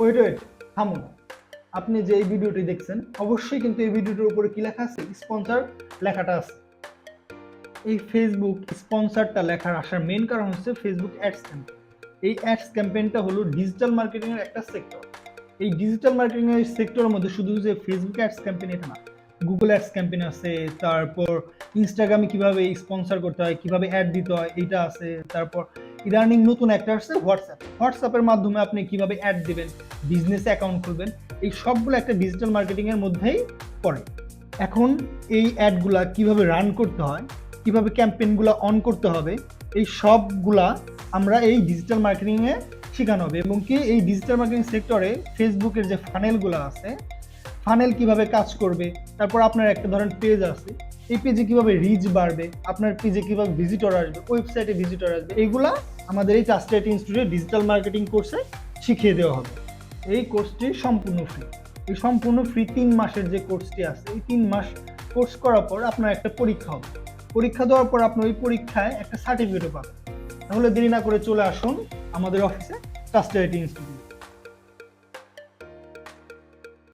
Wait wait থামুন আপনি যে এই ভিডিওটি দেখছেন, অবশ্যই কিন্তু এই ভিডিওটির উপরে কি লেখা আছে? স্পন্সর লেখাটা আছে। এই ফেসবুক স্পন্সরটা লেখার আসার মেন কারণ হচ্ছে ফেসবুক অ্যাডস ক্যাম্পেইন এই অ্যাডস ক্যাম্পেইনটা হলো ডিজিটাল মার্কেটিং এর একটা সেক্টর এই ডিজিটাল মার্কেটিং এর সেক্টরের মধ্যে শুধু যে ফেসবুক অ্যাডস ক্যাম্পেইন এটা না গুগল অ্যাডস ক্যাম্পেন আছে, তারপর ইনস্টাগ্রামে কীভাবে স্পন্সর করতে হয়, কীভাবে অ্যাড দিতে হয়, এইটা আছে, তারপর ইদানিং নতুন একটা আসছে হোয়াটসঅ্যাপ হোয়াটসঅ্যাপের মাধ্যমে আপনি কীভাবে অ্যাড দিবেন বিজনেস অ্যাকাউন্ট খুলবেন, এই সবগুলো একটা ডিজিটাল মার্কেটিংয়ের মধ্যেই পড়ে। এখন এই অ্যাডগুলা কীভাবে রান করতে হয়, কীভাবে ক্যাম্পেইনগুলো অন করতে হবে, এই সবগুলা আমরা এই ডিজিটাল মার্কেটিংয়ে শেখানো হবে। এবং কি এই ডিজিটাল মার্কেটিং সেক্টরে ফেসবুকের যে ফানেলগুলো আছে ফানেল কীভাবে কাজ করবে, তারপর আপনার একটা ধরেন পেজ আছে, এই পেজে কীভাবে রিচ বাড়বে, আপনার পেজে কীভাবে ভিজিটর আসবে ওয়েবসাইটে ভিজিটর আসবে এইগুলা আমাদের এই টাস্টেট ইনস্টিটিউটে ডিজিটাল মার্কেটিং কোর্সে শিখিয়ে দেওয়া হবে। এই কোর্সটি সম্পূর্ণ ফ্রি এই সম্পূর্ণ ফ্রি তিন মাসের যে কোর্সটি আছে, এই তিন মাস কোর্স করার পর আপনার একটা পরীক্ষা হবে। পরীক্ষা দেওয়ার পর আপনার ওই পরীক্ষায় একটা সার্টিফিকেটও পাবেন। তাহলে দেরি না করে চলে আসুন আমাদের অফিসে টাস্টেট ইনস্টিটিউট